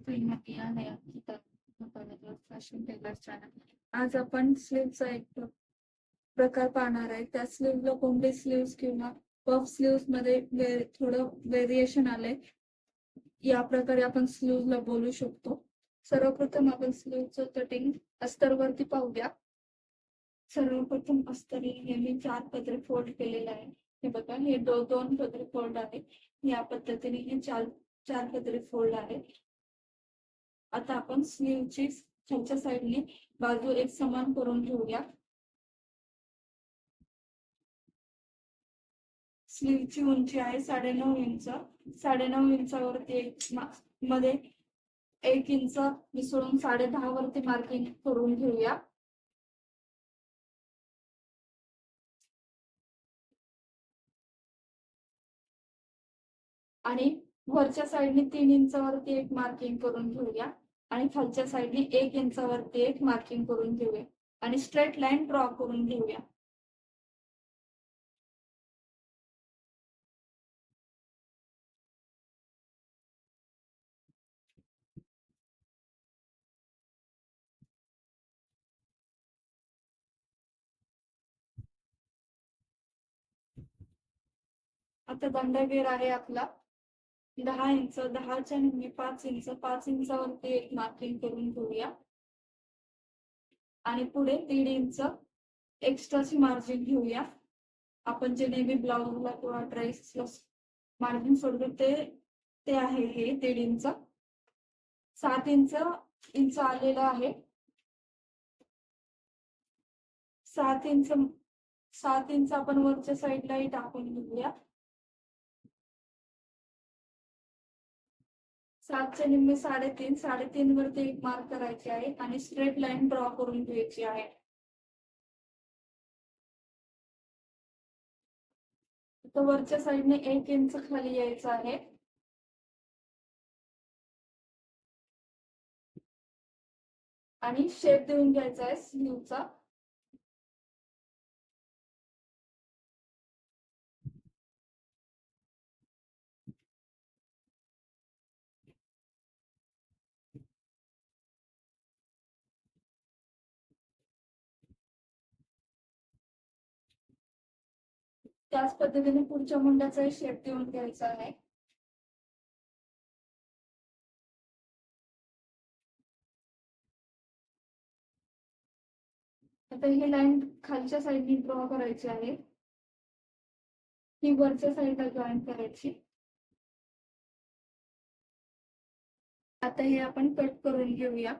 श्रीमती आहे Ankita fashion teller channel आज आपण स्लीवचा एक प्रकार पाहणार आहे. त्या स्लीवला कोंबडी स्लीव्स किंवा पफ स्लीव्समध्ये थोडं व्हेरिएशन आलंय. या प्रकारे आपण स्लीव्हला बोलू शकतो. सर्वप्रथम आपण स्लीव्हचं कटिंग अस्तरवरती पाहूया. सर्वप्रथम अस्तरी हे मी चार पदरी फोल्ड केलेले आहे हे बघा हे दो दोन पदरी फोल्ड आहे या पद्धतीने हे चार चार पदरी फोल्ड आहे आता आपण स्लीवची खालच्या साईडली बाजू एक समान करून घेऊया. स्लीवची उंची आहे साडेनऊ इंच. साडेनऊ इंचावरती एक मध्ये एक इंच मिसळून साडे दहा वरती मार्किंग करून घेऊया. आणि वरच्या साईडने तीन इंचावरती एक मार्किंग करून घेऊया. आणि खालच्या साईडने एक इंचावरती एक मार्किंग करून घेऊया. आणि स्ट्रेट लाईन ड्रॉ करून घेऊया. आता दंडगेर आहे आपला. दहा इंच दहाच्या निम्मे पाच इंच पाच इंचावरती एक मार्किंग करून घेऊया. आणि पुढे दीड इंच एक्स्ट्राची मार्जिन घेऊया. आपण जे नेहमी ब्लाऊजला किंवा ड्रेसला मार्जिन सोडतो ते ते आहे हे दीड इंच. सात इंच इंच आलेलं आहे. सात इंच सात इंच आपण वरच्या साईडलाही टाकून घेऊया. सातचे निम्मे साडेतीन साडेतीन वरती एक मार्क करायचे आहे आणि स्ट्रेट लाईन ड्रॉ करून घ्यायची आहे. तर वरच्या साईडने एक इंच खाली यायचं आहे. आणि शेप देऊन घ्यायचा आहे स्लीवचा त्याच पद्धतीने पुढच्या मुंड्याचाही शेप देऊन घ्यायचा आहे. आता ही लाईन खालच्या साईडने ड्रॉ करायची आहे. ही वरच्या साईडला जॉईन करायची. आता हे आपण कट करून घेऊया.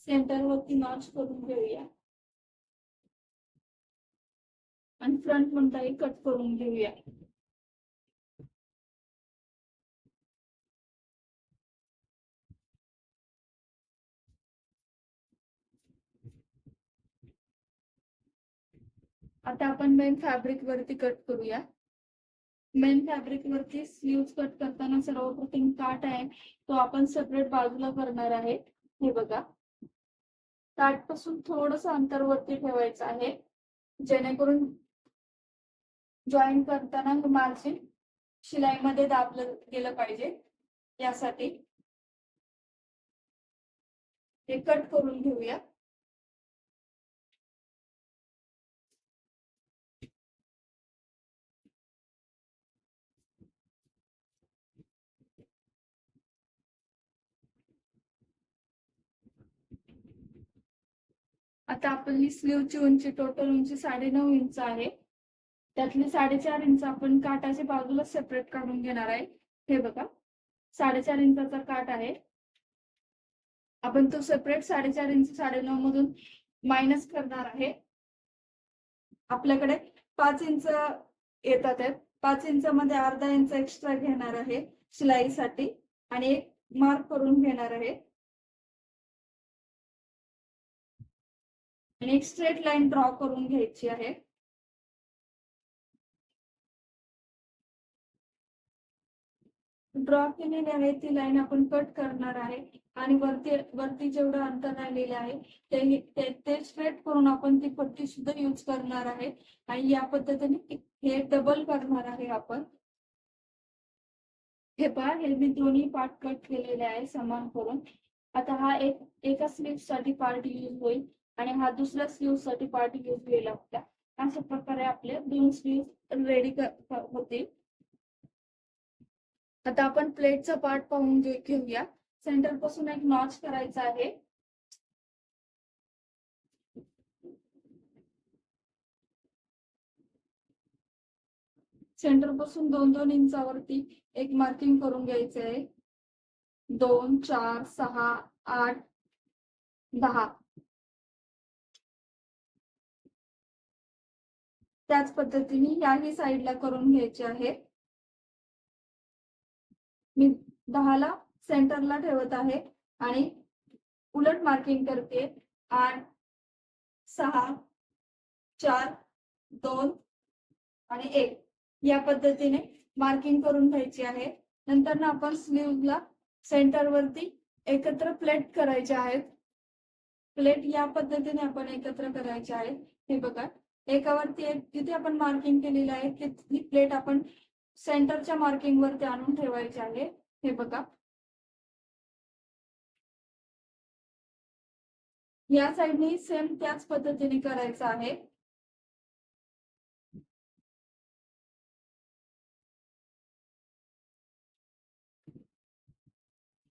सेंटर वरती नॉच करून घेऊया फ्रंट कट करून घेऊया. आता आपण मेन फॅब्रिक वरती कट करूया. मेन फॅब्रिक वरती स्लीव्ह कट करताना सर्वप्रथम काट आहे. तो आपण सेपरेट बाजूला करणार आहे. हे बघा. काट पासून थोडस अंतर वरती ठेवायचं आहे. जेणेकरून जॉईन करताना मार्जिन शिलाईमध्ये दाबलं गेलं पाहिजे. यासाठी हे कट करून घेऊया. आता आपली स्लीवची उंची टोटल उंची साडेनऊ इंच आहे. त्यातले साडेचार इंच आपण काटाच्या बाजूला सेपरेट काढून घेणार आहे. हे बघा. साडेचार इंचाचा काट आहे. आपण तो सेपरेट साडेचार इंच साडेनऊ मधून मायनस करणार आहे. आपल्याकडे पाच इंच येतात आहेत. पाच इंचामध्ये अर्धा इंच एक्स्ट्रा घेणार आहे शिलाईसाठी आणि एक मार्क करून घेणार आहे. आणि एक स्ट्रेट लाईन ड्रॉ करून घ्यायची आहे. ड्रॉ केलेली आहे ती लाईन आपण कट करणार आहे. आणि वरती वरती जेवढं अंतर राहिलेलं आहे ते ते- स्ट्रेट करून आपण ती पट्टी सुद्धा यूज करणार आहे. आणि या पद्धतीने हे डबल करणार आहे आपण. हे पहा हे मी दोन्ही पार्ट कट केलेले आहे समान करून. आता हा एक एका स्लीवसाठी पार्ट यूज होईल आणि हा दुसऱ्या स्लीवसाठी पार्ट यूज होईल होता. अशा प्रकारे आपले दोन स्लीव रेडी होतील. आता आपण प्लेटचा पार्ट पाहून घेऊया. सेंटरपासून एक नॉच करायचा आहे. सेंटरपासून दोन दोन इंचावरती एक मार्किंग करून घ्यायचे आहे. दोन चार सहा आठ दहा. त्याच पद्धतीने याही साईडला करून घ्यायचे आहे. मी दहाला सेंटरला ठेवत आहे आणि उलट मार्किंग करते. आठ सहा चार दोन आणि एक. या पद्धतीने मार्किंग करून घ्यायची आहे. नंतर ना आपण स्लीवला सेंटरवरती एकत्र प्लेट करायचे आहेत. प्लेट या पद्धतीने आपण एकत्र करायचे आहेत. हे बघा. एकावरती एक जिथे आपण मार्किंग केलेली आहे तिथली प्लेट आपण सेंटरच्या मार्किंग वरती आणून ठेवायचे आहे. हे बघा. या साईडनी सेम त्याच पद्धतीने करायचं आहे.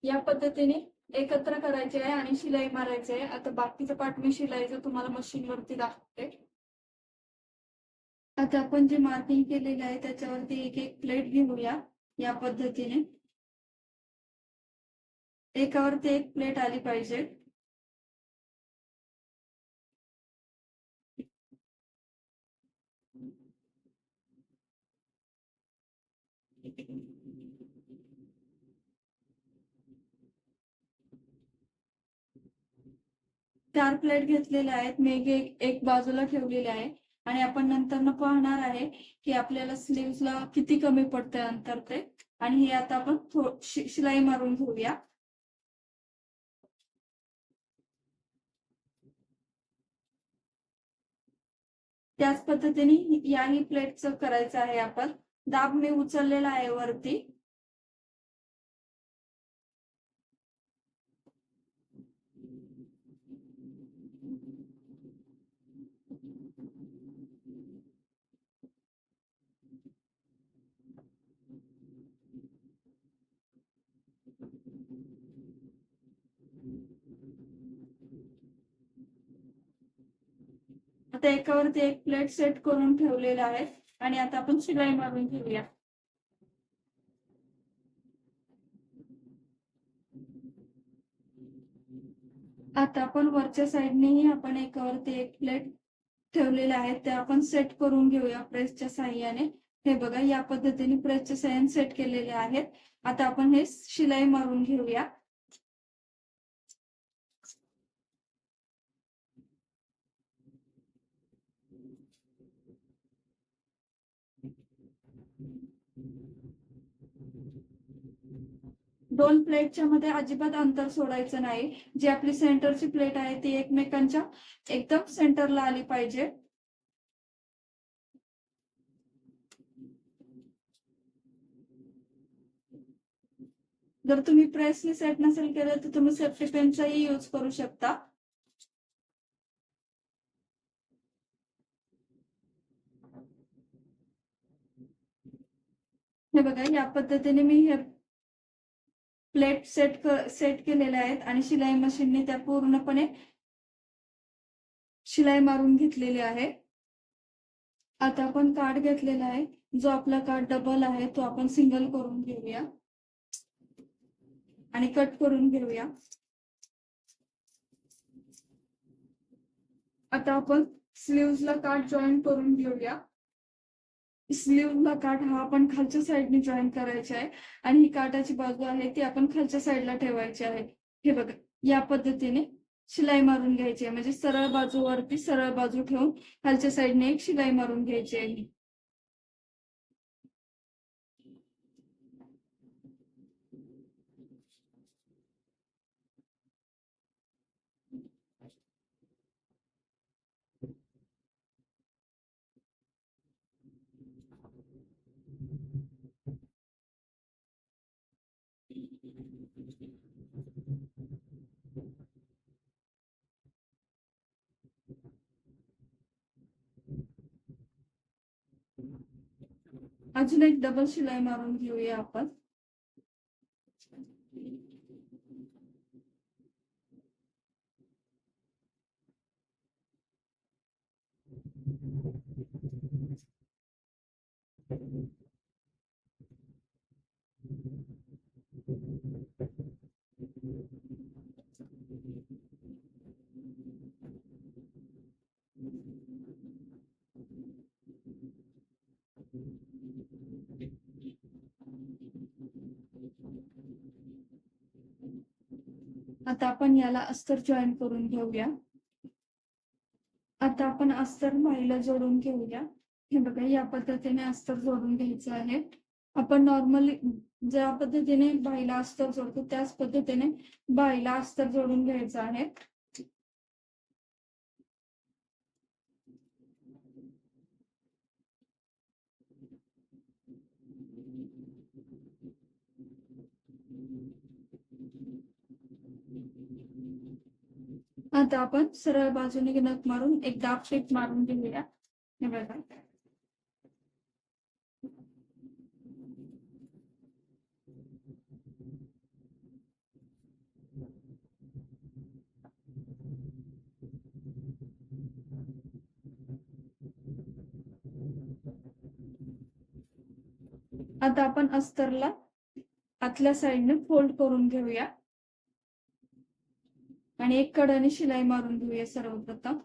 या पद्धतीने एकत्र करायचे आहे आणि शिलाई मारायची आहे. आता बाकीचं पार्ट मी शिलाईचं तुम्हाला मशीनवरती दाखवते. आता आपण जे मार्किंग केलेले आहे त्याच्यावरती एक एक प्लेट घेऊया या पद्धतीने. एकावरती एक प्लेट आली पाहिजे. चार प्लेट घेतलेल्या आहेत. मेघ एक बाजूला ठेवलेले आहे. आणि आपण नंतर पाहणार आहे की आपल्याला स्लीव्हला किती कमी पडतंय अंतर ते. आणि हे आता आपण शिलाई मारून घेऊया. त्याच पद्धतीने याही प्लेटचं करायचं आहे आपण. दाब मी उचललेला आहे वरती. आता एकावरती एक प्लेट सेट करून ठेवलेला आहे. आणि आता आपण शिलाई मारून घेऊया. आता आपण वरच्या साईडनेही आपण एकावरती एक प्लेट ठेवलेले आहेत ते आपण सेट करून घेऊया प्रेसच्या साह्याने. हे बघा या पद्धतीने प्रेसच्या साह्याने सेट केलेले आहेत. आता आपण हे शिलाई मारून घेऊया. दोन प्लेटच्या मध्ये अजिबात अंतर सोडायचं नाही. जी आपली सेंटरची प्लेट आहे ती एकमेकांच्या एकदम सेंटरला आली पाहिजे. जर तुम्ही प्रेसने सेट नसेल केलं तर तुम्ही सेफ्टी पेनचाही यूज करू शकता. हे बघा या पद्धतीने मी हे प्लेट सेट सेट केलेल्या आहेत आणि शिलाई मशीनने त्या पूर्णपणे शिलाई मारून घेतलेली आहे. आता आपण कार्ड घेतलेला आहे. जो आपला कार्ड डबल आहे तो आपण सिंगल करून घेऊया. आणि कट करून घेऊया. आता आपण स्लीव्हजला कार्ड जॉईन करून घेऊया. स्लीवला काठ हा आपण खालच्या साईडने जॉईन करायचा आहे. आणि ही काठाची बाजू आहे ती आपण खालच्या साईडला ठेवायची आहे. हे बघा या पद्धतीने शिलाई मारून घ्यायची आहे. म्हणजे सरळ बाजूवरती सरळ बाजू ठेवून खालच्या साईडने एक शिलाई मारून घ्यायची आहे अजून एक डबल शिलाई मारून घेऊया आपण. आता आपण याला अस्तर जॉईन करून घेऊया. आता आपण अस्तर माईला जोडून घेऊया. हे बघा या पद्धतीने अस्तर जोडून घ्यायचं आहे. आपण नॉर्मली ज्या पद्धतीने बाईला अस्तर जोडतो त्याच पद्धतीने बाईला अस्तर जोडून घ्यायचं आहे. आता आपण सरळ बाजूने नख मारून एक दाब शेप मारून घेऊया. हे बघा. आता आपण अस्तरला आतल्या साईडने फोल्ड करून घेऊया. आणि एक कडाने शिलाई मारून घेऊया सर्वप्रथम.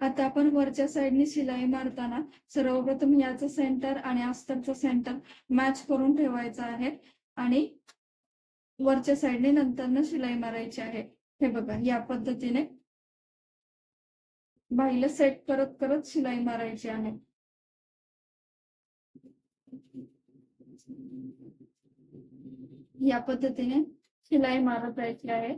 आता आपण वरच्या साईडने शिलाई मारताना सर्वप्रथम याचं सेंटर आणि अस्तरचं सेंटर मॅच करून ठेवायचं आहे. आणि वरच्या साईडने नंतर शिलाई मारायची आहे. हे बघा या पद्धतीने बाईला सेट करत करत शिलाई मारायची आहे. या पद्धतीने शिलाई मारत जायची आहे.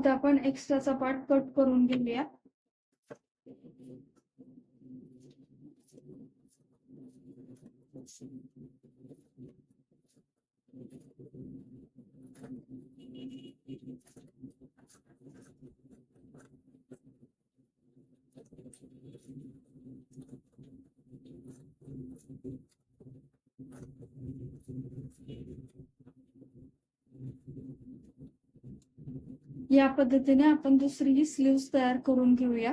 आता आपण एक्स्ट्राचा पार्ट कट करून घेऊया. या पद्धतीने आपण दुसरी ही स्लीव्स तयार करून घेऊया.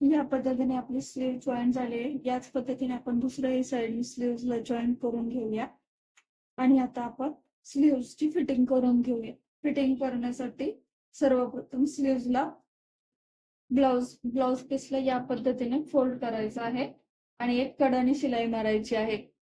या पद्धतीने आपली स्लीव जॉईन झाली. आहे याच पद्धतीने आपण दुसऱ्याही साईड स्लीव्हला जॉईन करून घेऊया. आणि आता आपण स्लीव्हची फिटिंग करून घेऊया. फिटिंग करण्यासाठी सर्वप्रथम स्लीव्हला ब्लाउज ब्लाउज पीसला या पद्धतीने फोल्ड करायचा आहे. आणि एक कडाने शिलाई मारायची आहे.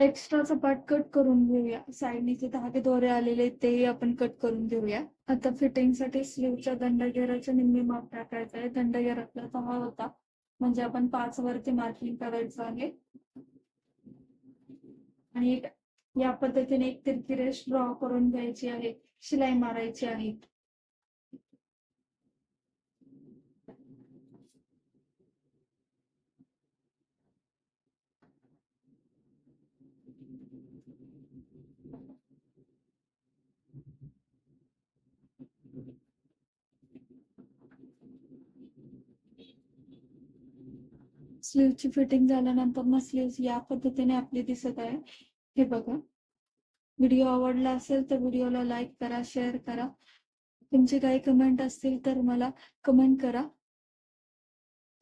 एक्स्ट्राचा पार्ट कट करून घेऊया. साईडने जे धागे दोरे आलेले आहेत, तेही आपण कट करून घेऊया. आता फिटिंगसाठी स्लीवच्या दंडगेराच्या निम्मी माप टाकायचं आहे. दंडगेर आपला दहा होता. म्हणजे आपण पाच वरती मार्किंग करायचं आहे. आणि या पद्धतीने एक तिरकी रेष ड्रॉ करून घ्यायची आहे. शिलाई मारायची आहे. स्लीवची फिटिंग झाल्यानंतर ना स्लीव्ह या पद्धतीने आपली दिसत आहे. हे बघा. व्हिडिओ आवडला असेल तर व्हिडिओला लाईक करा शेअर करा. तुमचे काही कमेंट असतील तर मला कमेंट करा.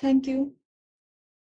थँक्यू